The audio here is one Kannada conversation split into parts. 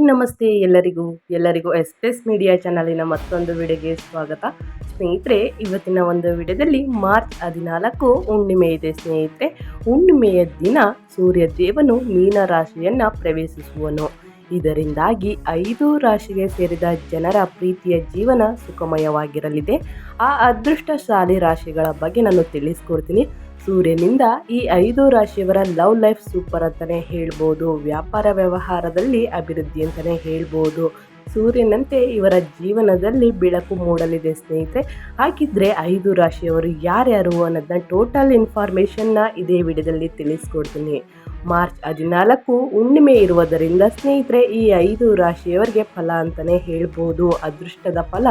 ಈ ನಮಸ್ತೆ ಎಲ್ಲರಿಗೂ. ಎಲ್ಲರಿಗೂ ಎಸ್ ಪ್ರೆಸ್ ಮೀಡಿಯಾ ಚಾನಲಿನ ಮತ್ತೊಂದು ವಿಡಿಯೋಗೆ ಸ್ವಾಗತ. ಸ್ನೇಹಿತರೆ, ಇವತ್ತಿನ ಒಂದು ವಿಡಿಯೋದಲ್ಲಿ ಮಾರ್ಚ್ ಹದಿನಾಲ್ಕು ಹುಣ್ಣಿಮೆ ಇದೆ ಸ್ನೇಹಿತರೆ. ಹುಣ್ಣಿಮೆಯ ದಿನ ಸೂರ್ಯ ದೇವನು ಮೀನ ರಾಶಿಯನ್ನು ಪ್ರವೇಶಿಸುವನು. ಇದರಿಂದಾಗಿ ಐದು ರಾಶಿಗೆ ಸೇರಿದ ಜನರ ಪ್ರೀತಿಯ ಜೀವನ ಸುಖಮಯವಾಗಿರಲಿದೆ. ಆ ಅದೃಷ್ಟಶಾಲಿ ರಾಶಿಗಳ ಬಗ್ಗೆ ನಾನು ತಿಳಿಸ್ಕೊಡ್ತೀನಿ. ಸೂರ್ಯನಿಂದ ಈ ಐದು ರಾಶಿಯವರ ಲವ್ ಲೈಫ್ ಸೂಪರ್ ಅಂತಲೇ ಹೇಳ್ಬೋದು. ವ್ಯಾಪಾರ ವ್ಯವಹಾರದಲ್ಲಿ ಅಭಿವೃದ್ಧಿ ಅಂತಲೇ ಹೇಳ್ಬೋದು. ಸೂರ್ಯನಂತೆ ಇವರ ಜೀವನದಲ್ಲಿ ಬೆಳಕು ಮೂಡಲಿದೆ ಸ್ನೇಹಿತರೆ. ಹಾಗಿದ್ರೆ ಐದು ರಾಶಿಯವರು ಯಾರ್ಯಾರು ಅನ್ನೋದನ್ನ ಟೋಟಲ್ ಇನ್ಫಾರ್ಮೇಷನ್ನ ಇದೇ ವಿಡಿಯೋದಲ್ಲಿ ತಿಳಿಸ್ಕೊಡ್ತೀನಿ. ಮಾರ್ಚ್ ಹದಿನಾಲ್ಕು ಹುಣ್ಣಿಮೆ ಇರುವುದರಿಂದ ಸ್ನೇಹಿತರೆ ಈ ಐದು ರಾಶಿಯವರಿಗೆ ಫಲ ಅಂತಲೇ ಹೇಳ್ಬೋದು. ಅದೃಷ್ಟದ ಫಲ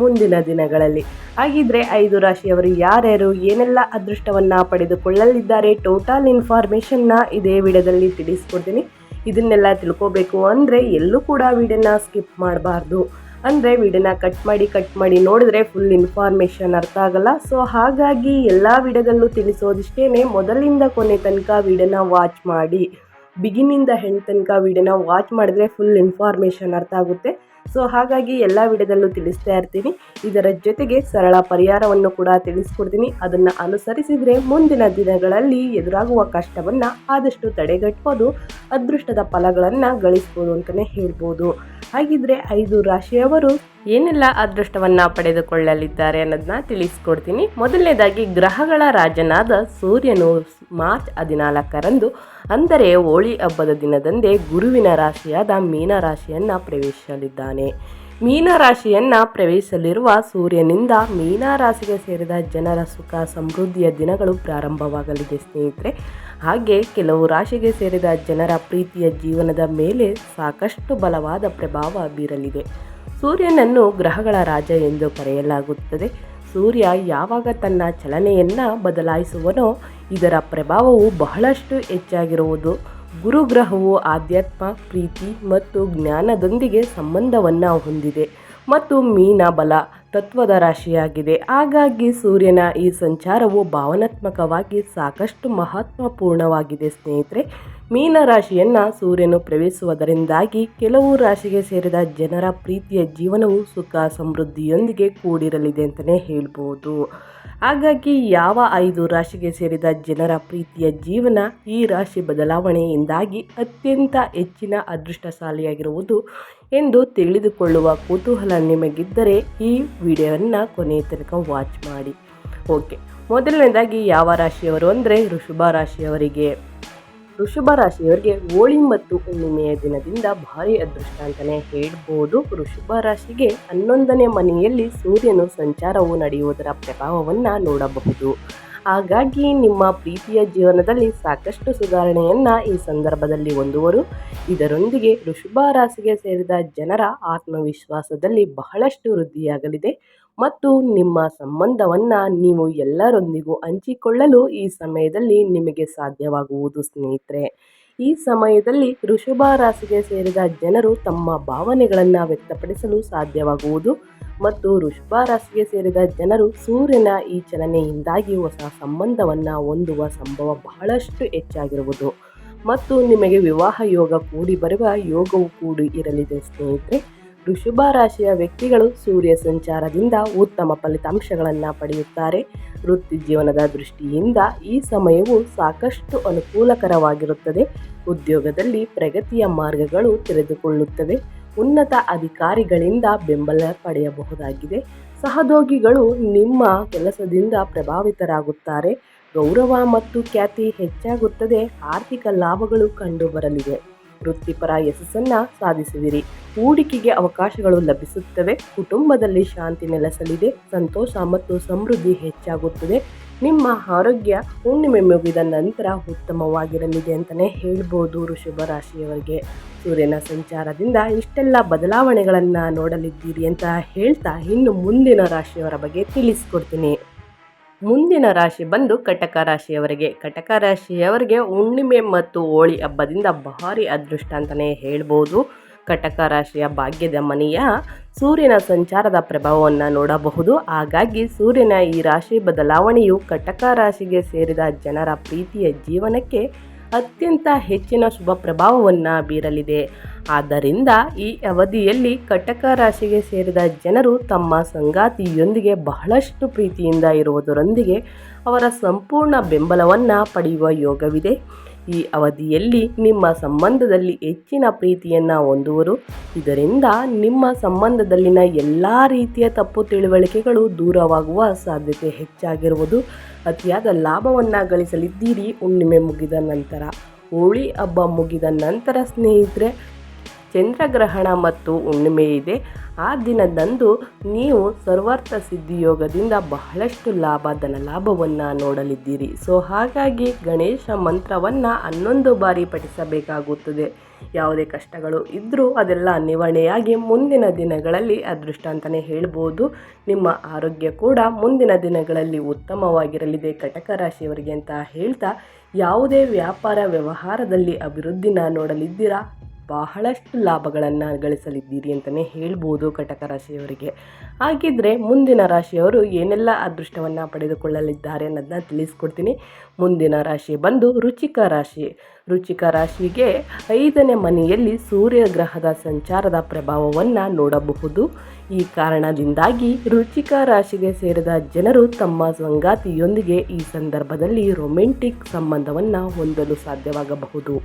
ಮುಂದಿನ ದಿನಗಳಲ್ಲಿ. ಹಾಗಿದ್ರೆ ಐದು ರಾಶಿಯವರು ಯಾರ್ಯಾರು ಏನೆಲ್ಲ ಅದೃಷ್ಟವನ್ನು ಪಡೆದುಕೊಳ್ಳಲಿದ್ದಾರೆ ಟೋಟಲ್ ಇನ್ಫಾರ್ಮೇಷನ್ನ ಇದೇ ವಿಡಿಯೋದಲ್ಲಿ ತಿಳಿಸ್ಕೊಡ್ತೀನಿ. ಇದನ್ನೆಲ್ಲ ತಿಳ್ಕೋಬೇಕು ಅಂದರೆ ಎಲ್ಲೂ ಕೂಡ ವಿಡಿಯೋನ ಸ್ಕಿಪ್ ಮಾಡಬಾರ್ದು. ಅಂದರೆ ವಿಡಿಯೋನ ಕಟ್ ಮಾಡಿ ಕಟ್ ಮಾಡಿ ನೋಡಿದ್ರೆ ಫುಲ್ ಇನ್ಫಾರ್ಮೇಷನ್ ಅರ್ಥ ಆಗಲ್ಲ. ಸೊ ಹಾಗಾಗಿ ಎಲ್ಲ ವಿಡಿಯೋದಲ್ಲೂ ತಿಳಿಸೋದಿಷ್ಟೇ ಮೊದಲಿಂದ ಕೊನೆ ತನಕ ವಿಡಿಯೋನ ವಾಚ್ ಮಾಡಿ. ಬಿಗಿನಿಂದ ಹೆಣ್ಣು ತನಕ ವಿಡಿಯೋನ ವಾಚ್ ಮಾಡಿದ್ರೆ ಫುಲ್ ಇನ್ಫಾರ್ಮೇಷನ್ ಅರ್ಥ ಆಗುತ್ತೆ. ಸೊ ಹಾಗಾಗಿ ಎಲ್ಲ ವಿಡಿಯೋದಲ್ಲೂ ತಿಳಿಸ್ತಾ ಇರ್ತೀನಿ. ಇದರ ಜೊತೆಗೆ ಸರಳ ಪರಿಹಾರವನ್ನು ಕೂಡ ತಿಳಿಸ್ಕೊಡ್ತೀನಿ. ಅದನ್ನು ಅನುಸರಿಸಿದರೆ ಮುಂದಿನ ದಿನಗಳಲ್ಲಿ ಎದುರಾಗುವ ಕಷ್ಟವನ್ನು ಆದಷ್ಟು ತಡೆಗಟ್ಬೋದು, ಅದೃಷ್ಟದ ಫಲಗಳನ್ನು ಗಳಿಸ್ಬೋದು ಅಂತಲೇ ಹೇಳ್ಬೋದು. ಹಾಗಿದ್ರೆ ಐದು ರಾಶಿಯವರು ಏನೆಲ್ಲ ಅದೃಷ್ಟವನ್ನು ಪಡೆದುಕೊಳ್ಳಲಿದ್ದಾರೆ ಅನ್ನೋದನ್ನ ತಿಳಿಸ್ಕೊಡ್ತೀನಿ. ಮೊದಲನೇದಾಗಿ ಗ್ರಹಗಳ ರಾಜನಾದ ಸೂರ್ಯನು ಮಾರ್ಚ್ ಹದಿನಾಲ್ಕರಂದು ಅಂದರೆ ಹೋಳಿ ಹಬ್ಬದ ದಿನದಂದೇ ಗುರುವಿನ ರಾಶಿಯಾದ ಮೀನ ರಾಶಿಯನ್ನು ಪ್ರವೇಶಿಸಲಿದ್ದಾನೆ. ಮೀನ ರಾಶಿಯನ್ನು ಪ್ರವೇಶಿಸಲಿರುವ ಸೂರ್ಯನಿಂದ ಮೀನ ರಾಶಿಗೆ ಸೇರಿದ ಜನರ ಸುಖ ಸಮೃದ್ಧಿಯ ದಿನಗಳು ಪ್ರಾರಂಭವಾಗಲಿದೆ ಸ್ನೇಹಿತರೆ. ಹಾಗೆ ಕೆಲವು ರಾಶಿಗೆ ಸೇರಿದ ಜನರ ಪ್ರೀತಿಯ ಜೀವನದ ಮೇಲೆ ಸಾಕಷ್ಟು ಬಲವಾದ ಪ್ರಭಾವ ಬೀರಲಿದೆ. ಸೂರ್ಯನನ್ನು ಗ್ರಹಗಳ ರಾಜ ಎಂದು ಕರೆಯಲಾಗುತ್ತದೆ. ಸೂರ್ಯ ಯಾವಾಗ ತನ್ನ ಚಲನೆಯನ್ನು ಬದಲಾಯಿಸುವನೋ ಇದರ ಪ್ರಭಾವವು ಬಹಳಷ್ಟು ಹೆಚ್ಚಾಗಿರುವುದು. ಗುರುಗ್ರಹವು ಆಧ್ಯಾತ್ಮ, ಪ್ರೀತಿ ಮತ್ತು ಜ್ಞಾನದೊಂದಿಗೆ ಸಂಬಂಧವನ್ನು ಹೊಂದಿದೆ. ಮತ್ತು ಮೀನ ಬಲ ತತ್ವದ ರಾಶಿಯಾಗಿದೆ. ಹಾಗಾಗಿ ಸೂರ್ಯನ ಈ ಸಂಚಾರವು ಭಾವನಾತ್ಮಕವಾಗಿ ಸಾಕಷ್ಟು ಮಹತ್ವಪೂರ್ಣವಾಗಿದೆ ಸ್ನೇಹಿತರೆ. ಮೀನ ರಾಶಿಯನ್ನು ಸೂರ್ಯನು ಪ್ರವೇಶಿಸುವುದರಿಂದಾಗಿ ಕೆಲವು ರಾಶಿಗೆ ಸೇರಿದ ಜನರ ಪ್ರೀತಿಯ ಜೀವನವು ಸುಖ, ಸಮೃದ್ಧಿಯೊಂದಿಗೆ ಕೂಡಿರಲಿದೆ ಅಂತಲೇ ಹೇಳ್ಬೋದು. ಹಾಗಾಗಿ ಯಾವ ಐದು ರಾಶಿಗೆ ಸೇರಿದ ಜನರ ಪ್ರೀತಿಯ ಜೀವನ ಈ ರಾಶಿ ಬದಲಾವಣೆಯಿಂದಾಗಿ ಅತ್ಯಂತ ಹೆಚ್ಚಿನ ಅದೃಷ್ಟಶಾಲಿಯಾಗಿರುವುದು ಎಂದು ತಿಳಿದುಕೊಳ್ಳುವ ಕುತೂಹಲ ನಿಮಗಿದ್ದರೆ ಈ ವಿಡಿಯೋವನ್ನು ಕೊನೆಯ ತನಕ ವಾಚ್ ಮಾಡಿ. ಓಕೆ, ಮೊದಲನೇದಾಗಿ ಯಾವ ರಾಶಿಯವರು ಅಂದರೆ ಋಷಭ ರಾಶಿಯವರಿಗೆ. ಋಷಭ ರಾಶಿಯವರಿಗೆ ಹೋಳಿ ಮತ್ತು ಹುಣ್ಣಿಮೆಯ ದಿನದಿಂದ ಭಾರಿ ಅದೃಷ್ಟ ಅಂತಲೇ ಹೇಳ್ಬೋದು. ವೃಷಭ ರಾಶಿಗೆ ಹನ್ನೊಂದನೇ ಮನೆಯಲ್ಲಿ ಸೂರ್ಯನು ಸಂಚಾರವು ನಡೆಯುವುದರ ಪ್ರಭಾವವನ್ನು ನೋಡಬಹುದು. ಹಾಗಾಗಿ ನಿಮ್ಮ ಪ್ರೀತಿಯ ಜೀವನದಲ್ಲಿ ಸಾಕಷ್ಟು ಸುಧಾರಣೆಯನ್ನು ಈ ಸಂದರ್ಭದಲ್ಲಿ ಹೊಂದುವರು. ಇದರೊಂದಿಗೆ ವೃಷಭ ರಾಶಿಗೆ ಸೇರಿದ ಜನರ ಆತ್ಮವಿಶ್ವಾಸದಲ್ಲಿ ಬಹಳಷ್ಟು ವೃದ್ಧಿಯಾಗಲಿದೆ. ಮತ್ತು ನಿಮ್ಮ ಸಂಬಂಧವನ್ನು ನೀವು ಎಲ್ಲರೊಂದಿಗೂ ಹಂಚಿಕೊಳ್ಳಲು ಈ ಸಮಯದಲ್ಲಿ ನಿಮಗೆ ಸಾಧ್ಯವಾಗುವುದು, ಸ್ನೇಹಿತರೆ. ಈ ಸಮಯದಲ್ಲಿ ಋಷಭ ರಾಶಿಗೆ ಸೇರಿದ ಜನರು ತಮ್ಮ ಭಾವನೆಗಳನ್ನು ವ್ಯಕ್ತಪಡಿಸಲು ಸಾಧ್ಯವಾಗುವುದು ಮತ್ತು ವೃಷಭ ರಾಶಿಗೆ ಸೇರಿದ ಜನರು ಸೂರ್ಯನ ಈ ಚಲನೆಯಿಂದಾಗಿ ಹೊಸ ಸಂಬಂಧವನ್ನು ಹೊಂದುವ ಸಂಭವ ಬಹಳಷ್ಟು ಹೆಚ್ಚಾಗಿರುವುದು. ಮತ್ತು ನಿಮಗೆ ವಿವಾಹ ಯೋಗ ಕೂಡಿ ಬರುವ ಯೋಗವು ಕೂಡಿ ಇರಲಿದೆ, ಸ್ನೇಹಿತರೆ. ಋಷಭ ರಾಶಿಯ ವ್ಯಕ್ತಿಗಳು ಸೂರ್ಯ ಸಂಚಾರದಿಂದ ಉತ್ತಮ ಫಲಿತಾಂಶಗಳನ್ನು ಪಡೆಯುತ್ತಾರೆ. ವೃತ್ತಿ ಜೀವನದ ದೃಷ್ಟಿಯಿಂದ ಈ ಸಮಯವು ಸಾಕಷ್ಟು ಅನುಕೂಲಕರವಾಗಿರುತ್ತದೆ. ಉದ್ಯೋಗದಲ್ಲಿ ಪ್ರಗತಿಯ ಮಾರ್ಗಗಳು ತೆರೆದುಕೊಳ್ಳುತ್ತವೆ ಉನ್ನತ ಅಧಿಕಾರಿಗಳಿಂದ ಬೆಂಬಲ ಪಡೆಯಬಹುದಾಗಿದೆ. ಸಹೋದ್ಯೋಗಿಗಳು ನಿಮ್ಮ ಕೆಲಸದಿಂದ ಪ್ರಭಾವಿತರಾಗುತ್ತಾರೆ. ಗೌರವ ಮತ್ತು ಖ್ಯಾತಿ ಹೆಚ್ಚಾಗುತ್ತದೆ. ಆರ್ಥಿಕ ಲಾಭಗಳು ಕಂಡುಬರಲಿವೆ ವೃತ್ತಿಪರ ಯಶಸ್ಸನ್ನು ಸಾಧಿಸುವಿರಿ ಹೂಡಿಕೆಗೆ ಅವಕಾಶಗಳು ಲಭಿಸುತ್ತವೆ. ಕುಟುಂಬದಲ್ಲಿ ಶಾಂತಿ ನೆಲೆಸಲಿದೆ. ಸಂತೋಷ ಮತ್ತು ಸಮೃದ್ಧಿ ಹೆಚ್ಚಾಗುತ್ತದೆ. ನಿಮ್ಮ ಆರೋಗ್ಯ ಹುಣ್ಣಿಮೆ ಮುಗಿದ ನಂತರ ಉತ್ತಮವಾಗಿರಲಿದೆ ಅಂತಲೇ ಹೇಳ್ಬೋದು ಋಷಭ ರಾಶಿಯವರಿಗೆ. ಸೂರ್ಯನ ಸಂಚಾರದಿಂದ ಇಷ್ಟೆಲ್ಲ ಬದಲಾವಣೆಗಳನ್ನು ನೋಡಲಿದ್ದೀರಿ ಅಂತ ಹೇಳ್ತಾ ಇನ್ನು ಮುಂದಿನ ರಾಶಿಯವರ ಬಗ್ಗೆ ತಿಳಿಸ್ಕೊಡ್ತೀನಿ. ಮುಂದಿನ ರಾಶಿ ಬಂದು ಕಟಕ ರಾಶಿಯವರಿಗೆ. ಕಟಕ ರಾಶಿಯವರಿಗೆ ಹುಣ್ಣಿಮೆ ಮತ್ತು ಹೋಳಿ ಹಬ್ಬದಿಂದ ಭಾರಿ ಅದೃಷ್ಟ ಅಂತಲೇ ಹೇಳ್ಬೋದು. ಕಟಕ ರಾಶಿಯ ಭಾಗ್ಯದ ಮನೆಯ ಸೂರ್ಯನ ಸಂಚಾರದ ಪ್ರಭಾವವನ್ನು ನೋಡಬಹುದು. ಹಾಗಾಗಿ ಸೂರ್ಯನ ಈ ರಾಶಿ ಬದಲಾವಣೆಯು ಕಟಕ ರಾಶಿಗೆ ಸೇರಿದ ಜನರ ಪ್ರೀತಿಯ ಜೀವನಕ್ಕೆ ಅತ್ಯಂತ ಹೆಚ್ಚಿನ ಶುಭ ಪ್ರಭಾವವನ್ನು ಬೀರಲಿದೆ. ಆದ್ದರಿಂದ ಈ ಅವಧಿಯಲ್ಲಿ ಕಟಕ ರಾಶಿಗೆ ಸೇರಿದ ಜನರು ತಮ್ಮ ಸಂಗಾತಿಯೊಂದಿಗೆ ಬಹಳಷ್ಟು ಪ್ರೀತಿಯಿಂದ ಇರುವುದರೊಂದಿಗೆ ಅವರ ಸಂಪೂರ್ಣ ಬೆಂಬಲವನ್ನು ಪಡೆಯುವ ಯೋಗವಿದೆ. ಈ ಅವಧಿಯಲ್ಲಿ ನಿಮ್ಮ ಸಂಬಂಧದಲ್ಲಿ ಹೆಚ್ಚಿನ ಪ್ರೀತಿಯನ್ನು ಹೊಂದುವರು. ಇದರಿಂದ ನಿಮ್ಮ ಸಂಬಂಧದಲ್ಲಿನ ಎಲ್ಲ ರೀತಿಯ ತಪ್ಪು ತಿಳುವಳಿಕೆಗಳು ದೂರವಾಗುವ ಸಾಧ್ಯತೆ ಹೆಚ್ಚಾಗಿರುವುದು. ಅತಿಯಾದ ಲಾಭವನ್ನು ಗಳಿಸಲಿದ್ದೀರಿ. ಹುಣ್ಣಿಮೆ ಮುಗಿದ ನಂತರ, ಹೋಳಿ ಹಬ್ಬ ಮುಗಿದ ನಂತರ ಸ್ನೇಹಿತರೆ ಚಂದ್ರಗ್ರಹಣ ಮತ್ತು ಹುಣ್ಣಿಮೆ ಇದೆ. ಆ ದಿನದಂದು ನೀವು ಸರ್ವಾರ್ಥ ಸಿದ್ಧಿಯೋಗದಿಂದ ಬಹಳಷ್ಟು ಲಾಭ, ಧನ ಲಾಭವನ್ನು ನೋಡಲಿದ್ದೀರಿ. ಸೊ, ಹಾಗಾಗಿ ಗಣೇಶ ಮಂತ್ರವನ್ನು ಹನ್ನೊಂದು ಬಾರಿ ಪಠಿಸಬೇಕಾಗುತ್ತದೆ. ಯಾವುದೇ ಕಷ್ಟಗಳು ಇದ್ದರೂ ಅದೆಲ್ಲ ನಿವಾರಣೆಯಾಗಿ ಮುಂದಿನ ದಿನಗಳಲ್ಲಿ ಅದೃಷ್ಟ ಅಂತಲೇ ಹೇಳ್ಬೋದು. ನಿಮ್ಮ ಆರೋಗ್ಯ ಕೂಡ ಮುಂದಿನ ದಿನಗಳಲ್ಲಿ ಉತ್ತಮವಾಗಿರಲಿದೆ. ಕಟಕ ರಾಶಿಯವರಿಗೆ ಅಂತ ಹೇಳ್ತಾ, ಯಾವುದೇ ವ್ಯಾಪಾರ ವ್ಯವಹಾರದಲ್ಲಿ ಅಭಿವೃದ್ಧಿನ ನೋಡಲಿದ್ದೀರಾ? ಬಹಳಷ್ಟು ಲಾಭಗಳನ್ನು ಗಳಿಸಲಿದ್ದೀರಿ ಅಂತಲೇ ಹೇಳ್ಬೋದು ಕಟಕ ರಾಶಿಯವರಿಗೆ. ಹಾಗಿದ್ರೆ ಮುಂದಿನ ರಾಶಿಯವರು ಏನೆಲ್ಲ ಅದೃಷ್ಟವನ್ನು ಪಡೆದುಕೊಳ್ಳಲಿದ್ದಾರೆ ಅನ್ನೋದನ್ನ ತಿಳಿಸ್ಕೊಡ್ತೀನಿ. ಮುಂದಿನ ರಾಶಿ ಬಂದು ರುಚಿಕ ರಾಶಿ. ರುಚಿಕ ರಾಶಿಗೆ ಐದನೇ ಮನೆಯಲ್ಲಿ ಸೂರ್ಯ ಗ್ರಹದ ಸಂಚಾರದ ಪ್ರಭಾವವನ್ನು ನೋಡಬಹುದು. ಈ ಕಾರಣದಿಂದಾಗಿ ರುಚಿಕ ರಾಶಿಗೆ ಸೇರಿದ ಜನರು ತಮ್ಮ ಸಂಗಾತಿಯೊಂದಿಗೆ ಈ ಸಂದರ್ಭದಲ್ಲಿ ರೊಮ್ಯಾಂಟಿಕ್ ಸಂಬಂಧವನ್ನು ಹೊಂದಲು ಸಾಧ್ಯವಾಗಬಹುದು.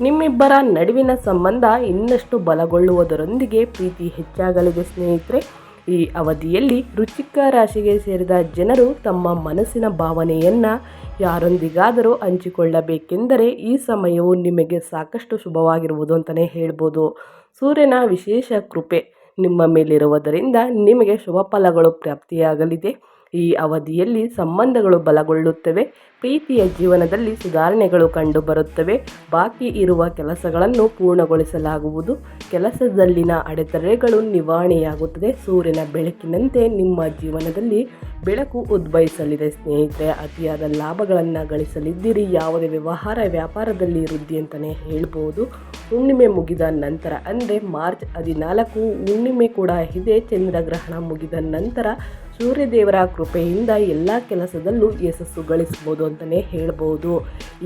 ನಿಮ್ಮಿಬ್ಬರ ನಡುವಿನ ಸಂಬಂಧ ಇನ್ನಷ್ಟು ಬಲಗೊಳ್ಳುವುದರೊಂದಿಗೆ ಪ್ರೀತಿ ಹೆಚ್ಚಾಗಲಿದೆ, ಸ್ನೇಹಿತರೆ. ಈ ಅವಧಿಯಲ್ಲಿ ರುಚಿಕ ರಾಶಿಗೆ ಸೇರಿದ ಜನರು ತಮ್ಮ ಮನಸ್ಸಿನ ಭಾವನೆಯನ್ನು ಯಾರೊಂದಿಗಾದರೂ ಹಂಚಿಕೊಳ್ಳಬೇಕೆಂದರೆ ಈ ಸಮಯವು ನಿಮಗೆ ಸಾಕಷ್ಟು ಶುಭವಾಗಿರುವುದು ಅಂತಲೇ ಹೇಳ್ಬೋದು. ಸೂರ್ಯನ ವಿಶೇಷ ಕೃಪೆ ನಿಮ್ಮ ಮೇಲಿರುವುದರಿಂದ ನಿಮಗೆ ಶುಭ ಫಲಗಳು ಪ್ರಾಪ್ತಿಯಾಗಲಿದೆ. ಈ ಅವಧಿಯಲ್ಲಿ ಸಂಬಂಧಗಳು ಬಲಗೊಳ್ಳುತ್ತವೆ. ಪ್ರೀತಿಯ ಜೀವನದಲ್ಲಿ ಸುಧಾರಣೆಗಳು ಕಂಡುಬರುತ್ತವೆ ಬಾಕಿ ಇರುವ ಕೆಲಸಗಳನ್ನು ಪೂರ್ಣಗೊಳಿಸಲಾಗುವುದು. ಕೆಲಸದಲ್ಲಿನ ಅಡೆತಡೆಗಳು ನಿವಾರಣೆಯಾಗುತ್ತದೆ. ಸೂರ್ಯನ ಬೆಳಕಿನಂತೆ ನಿಮ್ಮ ಜೀವನದಲ್ಲಿ ಬೆಳಕು ಉದ್ಭವಿಸಲಿದೆ. ಸ್ನೇಹಿತರೆ, ಅತಿಯಾದ ಲಾಭಗಳನ್ನು ಗಳಿಸಲಿದ್ದೀರಿ. ಯಾವುದೇ ವ್ಯವಹಾರ ವ್ಯಾಪಾರದಲ್ಲಿ ವೃದ್ಧಿ ಅಂತಲೇ ಹೇಳ್ಬೋದು. ಹುಣ್ಣಿಮೆ ಮುಗಿದ ನಂತರ, ಅಂದರೆ ಮಾರ್ಚ್ ಹದಿನಾಲ್ಕು, ಹುಣ್ಣಿಮೆ ಕೂಡ ಇದೆ. ಚಂದ್ರಗ್ರಹಣ ಮುಗಿದ ನಂತರ ಸೂರ್ಯದೇವರ ಕೃಪೆಯಿಂದ ಎಲ್ಲ ಕೆಲಸದಲ್ಲೂ ಯಶಸ್ಸು ಗಳಿಸ್ಬೋದು ಅಂತಲೇ ಹೇಳ್ಬೋದು.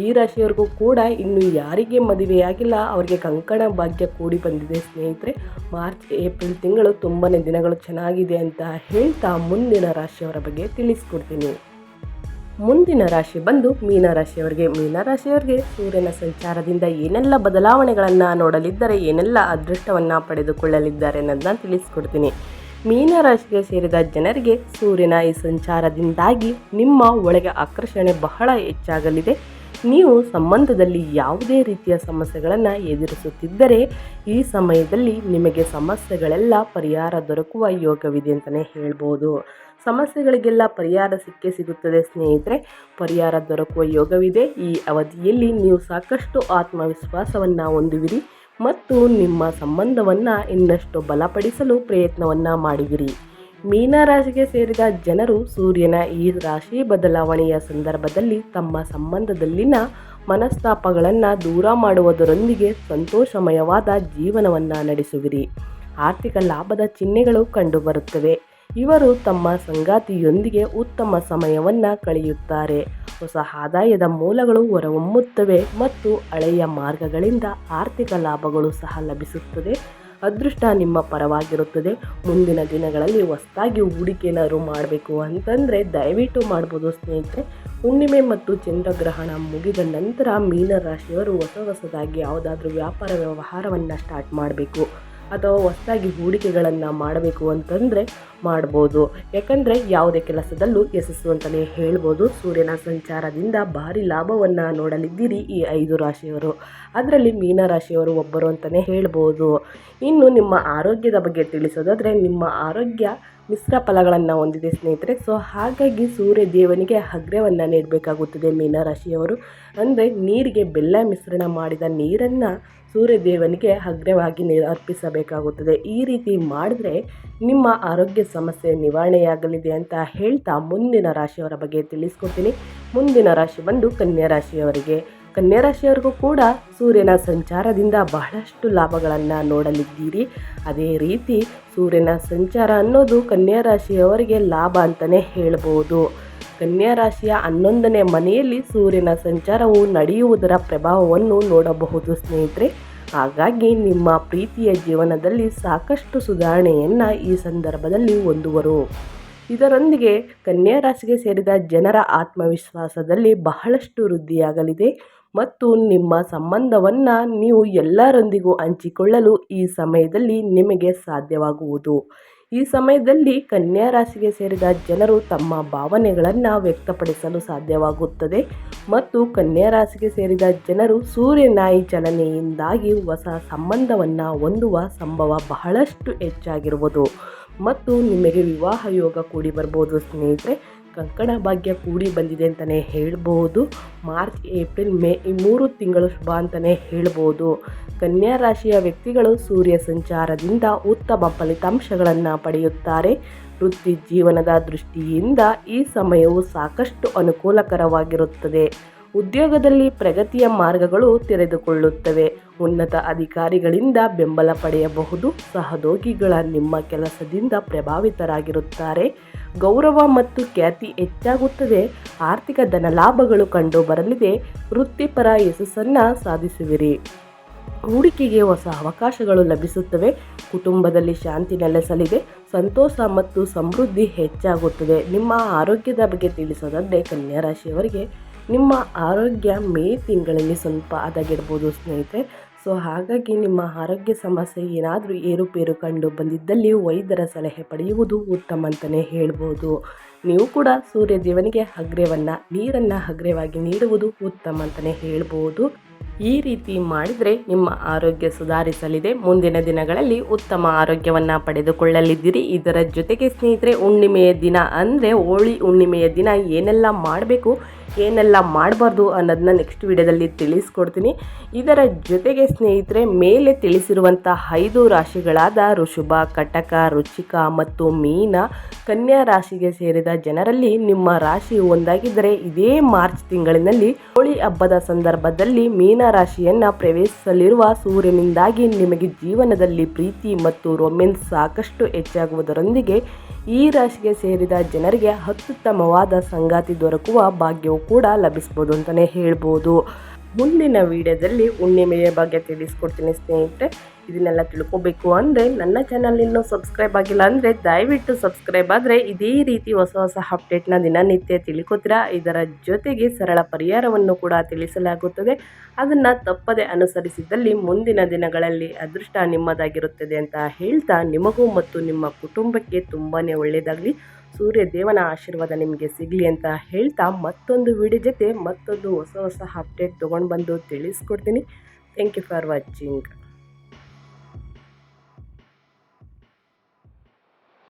ಈ ರಾಶಿಯವ್ರಿಗೂ ಕೂಡ ಇನ್ನು ಯಾರಿಗೆ ಮದುವೆಯಾಗಿಲ್ಲ ಅವರಿಗೆ ಕಂಕಣ ಭಾಗ್ಯ ಕೂಡಿ ಬಂದಿದೆ ಸ್ನೇಹಿತರೆ. ಮಾರ್ಚ್, ಏಪ್ರಿಲ್ ತಿಂಗಳು ತುಂಬಾ ದಿನಗಳು ಚೆನ್ನಾಗಿದೆ ಅಂತ ಹೇಳ್ತಾ ಮುಂದಿನ ರಾಶಿಯವರ ಬಗ್ಗೆ ತಿಳಿಸ್ಕೊಡ್ತೀನಿ. ಮುಂದಿನ ರಾಶಿ ಬಂದು ಮೀನರಾಶಿಯವರಿಗೆ ಮೀನರಾಶಿಯವರಿಗೆ ಸೂರ್ಯನ ಸಂಚಾರದಿಂದ ಏನೆಲ್ಲ ಬದಲಾವಣೆಗಳನ್ನು ನೋಡಲಿದ್ದಾರೆ, ಏನೆಲ್ಲ ಅದೃಷ್ಟವನ್ನು ಪಡೆದುಕೊಳ್ಳಲಿದ್ದಾರೆ ಅನ್ನೋದನ್ನ ತಿಳಿಸ್ಕೊಡ್ತೀನಿ. ಮೀನರಾಶಿಗೆ ಸೇರಿದ ಜನರಿಗೆ ಸೂರ್ಯನ ಈ ಸಂಚಾರದಿಂದಾಗಿ ನಿಮ್ಮ ಒಳಗೆ ಆಕರ್ಷಣೆ ಬಹಳ ಹೆಚ್ಚಾಗಲಿದೆ. ನೀವು ಸಂಬಂಧದಲ್ಲಿ ಯಾವುದೇ ರೀತಿಯ ಸಮಸ್ಯೆಗಳನ್ನು ಎದುರಿಸುತ್ತಿದ್ದರೆ ಈ ಸಮಯದಲ್ಲಿ ನಿಮಗೆ ಸಮಸ್ಯೆಗಳೆಲ್ಲ ಪರಿಹಾರ ದೊರಕುವ ಯೋಗವಿದೆ ಅಂತಲೇ ಹೇಳ್ಬೋದು. ಸಮಸ್ಯೆಗಳಿಗೆಲ್ಲ ಪರಿಹಾರ ಸಿಕ್ಕೇ ಸಿಗುತ್ತದೆ ಸ್ನೇಹಿತರೆ. ಪರಿಹಾರ ದೊರಕುವ ಯೋಗವಿದೆ. ಈ ಅವಧಿಯಲ್ಲಿ ನೀವು ಸಾಕಷ್ಟು ಆತ್ಮವಿಶ್ವಾಸವನ್ನು ಹೊಂದುವಿರಿ. ಮತ್ತು ನಿಮ್ಮ ಸಂಬಂಧವನ್ನು ಇನ್ನಷ್ಟು ಬಲಪಡಿಸಲು ಪ್ರಯತ್ನವನ್ನು ಮಾಡುವಿರಿ ಮೀನರಾಶಿಗೆ ಸೇರಿದ ಜನರು ಸೂರ್ಯನ ಈ ರಾಶಿ ಬದಲಾವಣೆಯ ಸಂದರ್ಭದಲ್ಲಿ ತಮ್ಮ ಸಂಬಂಧದಲ್ಲಿನ ಮನಸ್ತಾಪಗಳನ್ನು ದೂರ ಮಾಡುವುದರೊಂದಿಗೆ ಸಂತೋಷಮಯವಾದ ಜೀವನವನ್ನು ನಡೆಸುವಿರಿ. ಆರ್ಥಿಕ ಲಾಭದ ಚಿಹ್ನೆಗಳು ಕಂಡುಬರುತ್ತವೆ. ಇವರು ತಮ್ಮ ಸಂಗಾತಿಯೊಂದಿಗೆ ಉತ್ತಮ ಸಮಯವನ್ನು ಕಳೆಯುತ್ತಾರೆ. ಹೊಸ ಆದಾಯದ ಮೂಲಗಳು ಹೊರಹೊಮ್ಮುತ್ತವೆ ಮತ್ತು ಹಳೆಯ ಮಾರ್ಗಗಳಿಂದ ಆರ್ಥಿಕ ಲಾಭಗಳು ಸಹ ಲಭಿಸುತ್ತದೆ. ಅದೃಷ್ಟ ನಿಮ್ಮ ಪರವಾಗಿರುತ್ತದೆ. ಮುಂದಿನ ದಿನಗಳಲ್ಲಿ ಹೊಸದಾಗಿ ಹೂಡಿಕೆನಾದ್ರು ಮಾಡಬೇಕು ಅಂತಂದರೆ ದಯವಿಟ್ಟು ಮಾಡ್ಬೋದು ಸ್ನೇಹಿತರೆ. ಹುಣ್ಣಿಮೆ ಮತ್ತು ಚಂದ್ರಗ್ರಹಣ ಮುಗಿದ ನಂತರ ಮೀನರಾಶಿಯವರು ಹೊಸ ಹೊಸದಾಗಿ ಯಾವುದಾದ್ರೂ ವ್ಯಾಪಾರ ವ್ಯವಹಾರವನ್ನು ಸ್ಟಾರ್ಟ್ ಮಾಡಬೇಕು. ಅಥವಾ ಹೊಸದಾಗಿ ಹೂಡಿಕೆಗಳನ್ನು ಮಾಡಬೇಕು ಅಂತಂದರೆ ಮಾಡ್ಬೋದು. ಯಾಕಂದರೆ ಯಾವುದೇ ಕೆಲಸದಲ್ಲೂ ಯಶಸ್ಸು ಅಂತಲೇ ಹೇಳ್ಬೋದು. ಸೂರ್ಯನ ಸಂಚಾರದಿಂದ ಭಾರಿ ಲಾಭವನ್ನು ನೋಡಲಿದ್ದೀರಿ ಈ ಐದು ರಾಶಿಯವರು. ಅದರಲ್ಲಿ ಮೀನರಾಶಿಯವರು ಒಬ್ಬರು ಅಂತಲೇ ಹೇಳ್ಬೋದು. ಇನ್ನು ನಿಮ್ಮ ಆರೋಗ್ಯದ ಬಗ್ಗೆ ತಿಳಿಸೋದಾದರೆ ನಿಮ್ಮ ಆರೋಗ್ಯ ಮಿಶ್ರ ಫಲಗಳನ್ನು ಹೊಂದಿದೆ ಸ್ನೇಹಿತರೆ. ಸೊ ಹಾಗಾಗಿ ಸೂರ್ಯ ದೇವನಿಗೆ ಅಗ್ರವನ್ನು ನೀಡಬೇಕಾಗುತ್ತದೆ ಮೀನರಾಶಿಯವರು ಅಂದರೆ ನೀರಿಗೆ ಬೆಲ್ಲ ಮಿಶ್ರಣ ಮಾಡಿದ ನೀರನ್ನು ಸೂರ್ಯದೇವನಿಗೆ ಅಗ್ರವಾಗಿ ನೀರು ಅರ್ಪಿಸಬೇಕಾಗುತ್ತದೆ. ಈ ರೀತಿ ಮಾಡಿದ್ರೆ ನಿಮ್ಮ ಆರೋಗ್ಯ ಸಮಸ್ಯೆ ನಿವಾರಣೆಯಾಗಲಿದೆ ಅಂತ ಹೇಳ್ತಾ ಮುಂದಿನ ರಾಶಿಯವರ ಬಗ್ಗೆ ತಿಳಿಸ್ಕೊಡ್ತೀನಿ. ಮುಂದಿನ ರಾಶಿ ಬಂದು ಕನ್ಯಾ ರಾಶಿಯವರಿಗೆ. ಕನ್ಯಾ ರಾಶಿಯವರಿಗೂ ಕೂಡ ಸೂರ್ಯನ ಸಂಚಾರದಿಂದ ಬಹಳಷ್ಟು ಲಾಭಗಳನ್ನು ನೋಡಲಿದ್ದೀರಿ. ಅದೇ ರೀತಿ ಸೂರ್ಯನ ಸಂಚಾರ ಅನ್ನೋದು ಕನ್ಯಾ ರಾಶಿಯವರಿಗೆ ಲಾಭ ಅಂತಲೇ ಹೇಳ್ಬೋದು. ಕನ್ಯಾ ರಾಶಿಯ ಹನ್ನೊಂದನೇ ಮನೆಯಲ್ಲಿ ಸೂರ್ಯನ ಸಂಚಾರವು ನಡೆಯುವುದರ ಪ್ರಭಾವವನ್ನು ನೋಡಬಹುದು ಸ್ನೇಹಿತರೆ. ಹಾಗಾಗಿ ನಿಮ್ಮ ಪ್ರೀತಿಯ ಜೀವನದಲ್ಲಿ ಸಾಕಷ್ಟು ಸುಧಾರಣೆಯನ್ನು ಈ ಸಂದರ್ಭದಲ್ಲಿ ಹೊಂದುವರು. ಇದರೊಂದಿಗೆ ಕನ್ಯಾ ರಾಶಿಗೆ ಸೇರಿದ ಜನರ ಆತ್ಮವಿಶ್ವಾಸದಲ್ಲಿ ಬಹಳಷ್ಟು ವೃದ್ಧಿಯಾಗಲಿದೆ. ಮತ್ತು ನಿಮ್ಮ ಸಂಬಂಧವನ್ನು ನೀವು ಎಲ್ಲರೊಂದಿಗೂ ಹಂಚಿಕೊಳ್ಳಲು ಈ ಸಮಯದಲ್ಲಿ ನಿಮಗೆ ಸಾಧ್ಯವಾಗುವುದು. ಈ ಸಮಯದಲ್ಲಿ ಕನ್ಯಾ ರಾಶಿಗೆ ಸೇರಿದ ಜನರು ತಮ್ಮ ಭಾವನೆಗಳನ್ನು ವ್ಯಕ್ತಪಡಿಸಲು ಸಾಧ್ಯವಾಗುತ್ತದೆ ಮತ್ತು ಕನ್ಯಾ ರಾಶಿಗೆ ಸೇರಿದ ಜನರು ಸೂರ್ಯನಾಯಿ ಚಲನೆಯಿಂದಾಗಿ ಹೊಸ ಸಂಬಂಧವನ್ನು ಹೊಂದುವ ಸಂಭವ ಬಹಳಷ್ಟು ಹೆಚ್ಚಾಗಿರುವುದು ಮತ್ತು ನಿಮಗೆ ವಿವಾಹ ಯೋಗ ಕೂಡಿ ಬರ್ಬೋದು ಸ್ನೇಹಿತರೆ. ಕಂಕಣ ಭಾಗ್ಯ ಕೂಡಿ ಬಂದಿದೆ ಅಂತಲೇ ಹೇಳ್ಬೋದು. ಮಾರ್ಚ್, ಏಪ್ರಿಲ್, ಮೇ ಈ ಮೂರು ತಿಂಗಳು ಶುಭ ಅಂತಲೇ ಹೇಳ್ಬೋದು. ಕನ್ಯಾ ರಾಶಿಯ ವ್ಯಕ್ತಿಗಳು ಸೂರ್ಯ ಸಂಚಾರದಿಂದ ಉತ್ತಮ ಫಲಿತಾಂಶಗಳನ್ನು ಪಡೆಯುತ್ತಾರೆ. ವೃತ್ತಿ ಜೀವನದ ದೃಷ್ಟಿಯಿಂದ ಈ ಸಮಯವು ಸಾಕಷ್ಟು ಅನುಕೂಲಕರವಾಗಿರುತ್ತದೆ. ಉದ್ಯೋಗದಲ್ಲಿ ಪ್ರಗತಿಯ ಮಾರ್ಗಗಳು ತೆರೆದುಕೊಳ್ಳುತ್ತವೆ. ಉನ್ನತ ಅಧಿಕಾರಿಗಳಿಂದ ಬೆಂಬಲ ಪಡೆಯಬಹುದು. ಸಹೋದ್ಯೋಗಿಗಳ ನಿಮ್ಮ ಕೆಲಸದಿಂದ ಪ್ರಭಾವಿತರಾಗಿರುತ್ತಾರೆ. ಗೌರವ ಮತ್ತು ಖ್ಯಾತಿ ಹೆಚ್ಚಾಗುತ್ತದೆ. ಆರ್ಥಿಕ ಧನಲಾಭಗಳು ಕಂಡು ಬರಲಿದೆ ವೃತ್ತಿಪರ ಯಶಸ್ಸನ್ನು ಸಾಧಿಸುವಿರಿ. ಹೂಡಿಕೆಗೆ ಹೊಸ ಅವಕಾಶಗಳು ಲಭಿಸುತ್ತವೆ. ಕುಟುಂಬದಲ್ಲಿ ಶಾಂತಿ ನೆಲೆಸಲಿದೆ. ಸಂತೋಷ ಮತ್ತು ಸಮೃದ್ಧಿ ಹೆಚ್ಚಾಗುತ್ತದೆ. ನಿಮ್ಮ ಆರೋಗ್ಯದ ಬಗ್ಗೆ ತಿಳಿಸದಂತೆ ಕನ್ಯಾ ರಾಶಿಯವರಿಗೆ ನಿಮ್ಮ ಆರೋಗ್ಯ ಮೇ ತಿಂಗಳಲ್ಲಿ ಸ್ವಲ್ಪ ಹದಗೆಡ್ಬೋದು ಸ್ನೇಹಿತರೆ. ಸೊ, ಹಾಗಾಗಿ ನಿಮ್ಮ ಆರೋಗ್ಯ ಸಮಸ್ಯೆ ಏನಾದರೂ ಏರುಪೇರು ಕಂಡು ಬಂದಿದ್ದಲ್ಲಿ ವೈದ್ಯರ ಸಲಹೆ ಪಡೆಯುವುದು ಉತ್ತಮ ಅಂತಲೇ ಹೇಳ್ಬೋದು. ನೀವು ಕೂಡ ಸೂರ್ಯ ದೇವನಿಗೆ ಅಗ್ರ್ಯವನ್ನು ನೀರನ್ನು ಅಗ್ರ್ಯವಾಗಿ ನೀಡುವುದು ಉತ್ತಮ ಅಂತಲೇ ಹೇಳ್ಬೋದು. ಈ ರೀತಿ ಮಾಡಿದರೆ ನಿಮ್ಮ ಆರೋಗ್ಯ ಸುಧಾರಿಸಲಿದೆ. ಮುಂದಿನ ದಿನಗಳಲ್ಲಿ ಉತ್ತಮ ಆರೋಗ್ಯವನ್ನು ಪಡೆದುಕೊಳ್ಳಲಿದ್ದೀರಿ. ಇದರ ಜೊತೆಗೆ ಸ್ನೇಹಿತರೆ, ಹುಣ್ಣಿಮೆಯ ದಿನ ಅಂದರೆ ಹೋಳಿ ಹುಣ್ಣಿಮೆಯ ದಿನ ಏನೆಲ್ಲ ಮಾಡಬೇಕು? ಏನೆಲ್ಲ ಮಾಡಬಾರ್ದು ಅನ್ನೋದನ್ನ ನೆಕ್ಸ್ಟ್ ವಿಡಿಯೋದಲ್ಲಿ ತಿಳಿಸ್ಕೊಡ್ತೀನಿ. ಇದರ ಜೊತೆಗೆ ಸ್ನೇಹಿತರೆ, ಮೇಲೆ ತಿಳಿಸಿರುವಂಥ ಐದು ರಾಶಿಗಳಾದ ಋಷುಭ, ಕಟಕ, ರುಚಿಕ ಮತ್ತು ಮೀನ, ಕನ್ಯಾ ರಾಶಿಗೆ ಸೇರಿದ ಜನರಲ್ಲಿ ನಿಮ್ಮ ರಾಶಿ ಒಂದಾಗಿದ್ದರೆ ಇದೇ ಮಾರ್ಚ್ ತಿಂಗಳಿನಲ್ಲಿ ಹೋಳಿ ಹಬ್ಬದ ಸಂದರ್ಭದಲ್ಲಿ ಮೀನ ರಾಶಿಯನ್ನು ಪ್ರವೇಶಿಸಲಿರುವ ಸೂರ್ಯನಿಂದಾಗಿ ನಿಮಗೆ ಜೀವನದಲ್ಲಿ ಪ್ರೀತಿ ಮತ್ತು ರೊಮ್ಯಾನ್ಸ್ ಸಾಕಷ್ಟು ಹೆಚ್ಚಾಗುವುದರೊಂದಿಗೆ ಈ ರಾಶಿಗೆ ಸೇರಿದ ಜನರಿಗೆ ಅತ್ಯುತ್ತಮವಾದ ಸಂಗಾತಿ ದೊರಕುವ ಭಾಗ್ಯವು ಕೂಡ ಲಭಿಸ್ಬೋದು ಅಂತಲೇ ಹೇಳ್ಬೋದು. ಮುಂದಿನ ವಿಡಿಯೋದಲ್ಲಿ ಹುಣ್ಣಿಮೆಯ ಬಗ್ಗೆ ತಿಳಿಸ್ಕೊಡ್ತೀನಿ ಸ್ನೇಹಿತರೆ. ಇದನ್ನೆಲ್ಲ ತಿಳ್ಕೊಬೇಕು ಅಂದರೆ ನನ್ನ ಚಾನಲ್ ಇನ್ನೂ ಸಬ್ಸ್ಕ್ರೈಬ್ ಆಗಿಲ್ಲ ಅಂದರೆ ದಯವಿಟ್ಟು ಸಬ್ಸ್ಕ್ರೈಬ್ ಆದರೆ ಇದೇ ರೀತಿ ಹೊಸ ಹೊಸ ಅಪ್ಡೇಟ್ನ ದಿನನಿತ್ಯ ತಿಳ್ಕೊತೀರಾ? ಇದರ ಜೊತೆಗೆ ಸರಳ ಪರಿಹಾರವನ್ನು ಕೂಡ ತಿಳಿಸಲಾಗುತ್ತದೆ. ಅದನ್ನು ತಪ್ಪದೆ ಅನುಸರಿಸಿದ್ದಲ್ಲಿ ಮುಂದಿನ ದಿನಗಳಲ್ಲಿ ಅದೃಷ್ಟ ನಿಮ್ಮದಾಗಿರುತ್ತದೆ ಅಂತ ಹೇಳ್ತಾ ನಿಮಗೂ ಮತ್ತು ನಿಮ್ಮ ಕುಟುಂಬಕ್ಕೆ ತುಂಬಾ ಒಳ್ಳೆಯದಾಗಲಿ ಸೂರ್ಯ ದೇವನ ಆಶೀರ್ವಾದ ನಿಮಗೆ ಸಿಗಲಿ ಅಂತ ಹೇಳ್ತಾ ಮತ್ತೊಂದು ವಿಡಿಯೋ ಜೊತೆ ಮತ್ತೊಂದು ಹೊಸ ಹೊಸ ಅಪ್ಡೇಟ್ ತೊಗೊಂಡು ಬಂದು ತಿಳಿಸ್ಕೊಡ್ತೀನಿ. Thank you for watching